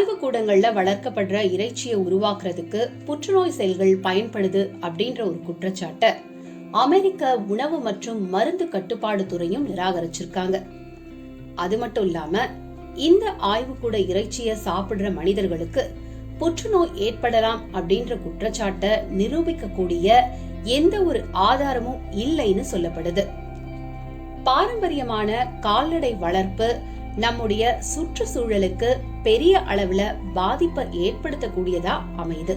ஆய்வு கூடங்கள்ல வளர்க்கப்படுற இறைச்சியை உருவாக்குறதுக்கு புற்றுநோய் செல்கள் பயன்படுது அப்படின்ற ஒரு குற்றச்சாட்டை அமெரிக்க உணவு மற்றும் மருந்து கட்டுப்பாடு துறையும் நிராகரிச்சிருக்காங்க. அது மட்டும் இல்லாம இந்த ஆய்வுக்கூட இறைச்சியை சாப்பிடுற மனிதர்களுக்கு புற்றுநோய் ஏற்படலாம் அப்படின்ற குற்றச்சாட்டை நிரூபிக்கக்கூடிய எந்த ஒரு ஆதாரமும் இல்லைன்னு சொல்லப்படுது. பாரம்பரியமான கால்நடை வளர்ப்பு நம்முடைய சுற்றுச்சூழலுக்கு பெரிய அளவுல பாதிப்பை ஏற்படுத்தக்கூடியதா அமையுது.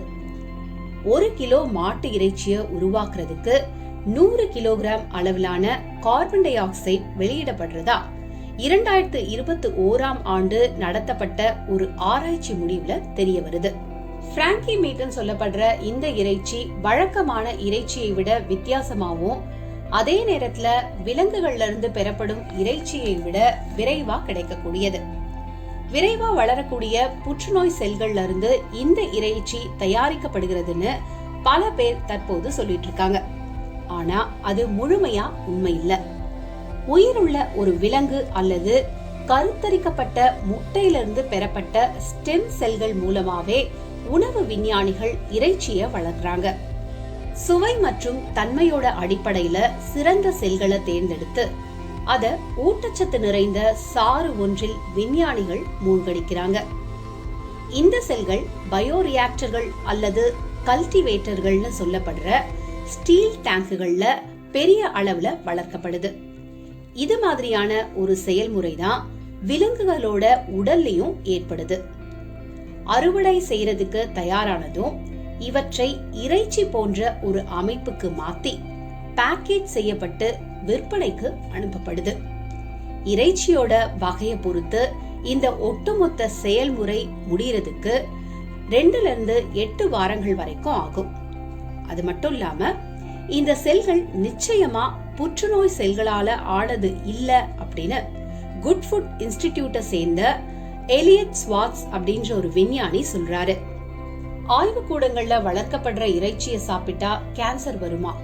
ஒரு கிலோ மாட்டு இறைச்சியை உருவாக்குறதுக்கு நூறு கிலோகிராம் அளவிலான கார்பன் டை ஆக்சைடு வெளியிடப்படுறதா? இரண்டாயிரத்து இருபத்தி ஓராம் ஆண்டு நடத்தப்பட்ட ஒரு ஆராய்ச்சி முடிவுல தெரிய வருது. பிராங்கி மீட்டன் சொல்லப்படுற இந்த இறைச்சி வழக்கமான இறைச்சியை விட வித்தியாசமாகவும் அதே நேரத்துல விலங்குகள்ல இருந்து பெறப்படும் இறைச்சியை விட விரைவா கிடைக்கக்கூடியது. விரைவா வளரக்கூடிய புற்றுநோய் செல்கள்ல இருந்து இந்த இறைச்சி தயாரிக்கப்படுகிறதுன்னு பல பேர் தற்போது சொல்லிட்டு இருக்காங்க ஆனா அது முழுமையா உண்மை இல்ல. உயிருள்ள ஒரு விலங்கு அல்லது கருத்தரிக்கப்பட்ட முட்டையிலிருந்து பெறப்பட்ட ஸ்டெம் செல்கள் மூலமாவே உணவு விஞ்ஞானிகள் இறைச்சியை வளர்க்குறாங்க. சுவை மற்றும் தன்மையோட அடிப்படையில சிறந்த செல்களை தேர்ந்தெடுத்து அத ஊட்டச்சத்து நிறைந்த சாறு ஒன்றில் விஞ்ஞானிகள் மூழ்கடிக்கிறாங்க. இந்த செல்கள் பயோரியாக்டர்கள் அல்லது கல்டிவேட்டர்கள்னு சொல்லப்படுற ஸ்டீல் டேங்குகள்ல பெரிய அளவுல வளர்க்கப்படுது. இது மாதிரியான ஒரு செயல்முறை தான் விலங்குகளோட உடல்லையும் ஏற்படுது. அறுவடை செய்யறதுக்கு தயாரானதும் இவற்றை இறைச்சி போன்ற ஒரு அமைப்புக்கு மாத்தி பேக்கேஜ் செய்யப்பட்டு விற்பனைக்கு அனுப்பப்படுது. இறைச்சியோட வகையை பொறுத்து இந்த ஒட்டுமொத்த செயல்முறை முடியறதுக்கு ரெண்டுல இருந்து எட்டு வாரங்கள் வரைக்கும் ஆகும். அது மட்டும் இல்லாம இந்த செல்கள் நிச்சயமா புற்றுநோய் செல்களால ஆனது இல்ல அப்படின்னு குட் ஃபுட் இன்ஸ்டிடியூட்டை சேர்ந்த எலியட் ஸ்வாட்ஸ் அப்படின்ற ஒரு விஞ்ஞானி சொல்றாரு. ஆய்வுக்கூடங்கள்ல வளர்க்கப்படுற இறைச்சியை சாப்பிட்டா கேன்சர் வருமா?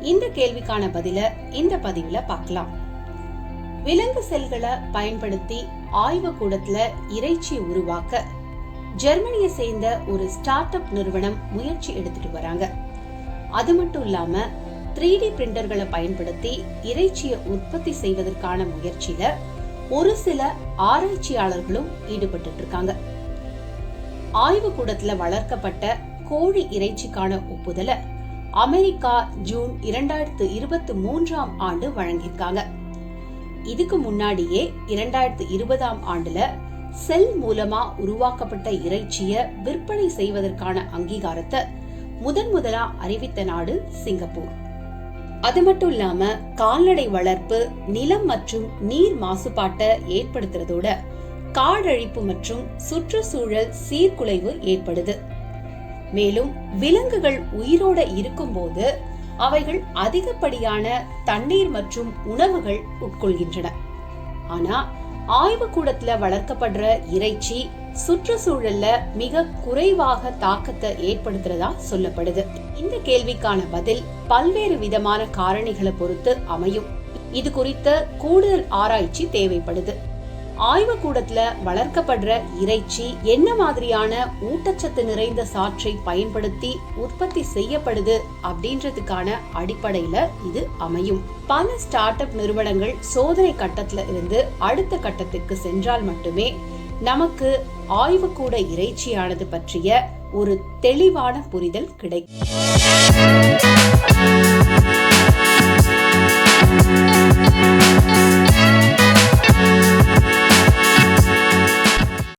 இந்த கேள்விக்கான பதில இந்த பதிவுல பார்க்கலாம். விலங்கு செல்களை பயன்படுத்தி ஆய்வுக்கூடத்துல இறைச்சி உருவாக்க ஜெர்மனியை சேர்ந்த ஒரு ஸ்டார்ட் அப் நிறுவனம் முயற்சி எடுத்துட்டு வராங்க. அது மட்டும் இல்லாம த்ரீ டி பிரிண்டர்களை பயன்படுத்தி இறைச்சியை உற்பத்தி செய்வதற்கான முயற்சியில ஒரு சில ஆராய்ச்சியாளர்களும் ஈடுபட்டு இருக்காங்க. ஆய்வுக்கூடத்தில் வளர்க்கப்பட்ட கோழி இறைச்சிக்கான ஒப்புதலை அமெரிக்கா ஜூன் இரண்டாயிரத்து இருபத்தி மூன்றாம் ஆண்டு வழங்கியிருக்காங்க. இதுக்கு முன்னாடியே இரண்டாயிரத்து இருபதாம் ஆண்டுல செல் மூலமா உருவாக்கப்பட்ட இறைச்சிய விற்பனை செய்வதற்கான அங்கீகாரத்தை முதன் முதலா அறிவித்த நாடு சிங்கப்பூர். அது மட்டும் இல்லாம கால்நடை வளர்ப்பு நிலம் மற்றும் நீர் மாசுபாட்டை ஏற்படுத்துறதோட காடழிப்பு மற்றும் சுற்றுச்சூழல் சீர்குலைவு ஏற்படுது. மேலும் விலங்குகள் உயிரோட இருக்கும்போது அவைகள் அதிகப்படியான தண்ணீர் மற்றும் உணவுகள் உட்கொள்கின்றன. ஆனா ஆய்வுக்கூடத்துல வளர்க்கப்படுற இறைச்சி சுற்றுச்சூழல்ல மிக குறைவாக தாக்கத்தை ஏற்படுத்துறதா சொல்லப்படுது. இந்த கேள்விக்கான பதில் பல்வேறு விதமான காரணிகளை பொறுத்து அமையும். இது குறித்த கூடுதல் ஆராய்ச்சி தேவைப்படுது. ஆய்வுக்கூடத்துல வளர்க்கப்படுற இறைச்சி என்ன மாதிரியான ஊட்டச்சத்து நிறைந்த சாற்றை பயன்படுத்தி உற்பத்தி செய்யப்படுது அப்படின்றதுக்கான அடிப்படையில இது அமையும். பல ஸ்டார்ட் அப் நிறுவனங்கள் சோதனை கட்டத்துல இருந்து அடுத்த கட்டத்திற்கு சென்றால் மட்டுமே நமக்கு ஆய்வுக்கூட இறைச்சியானது பற்றிய ஒரு தெளிவான புரிதல் கிடைக்கும்.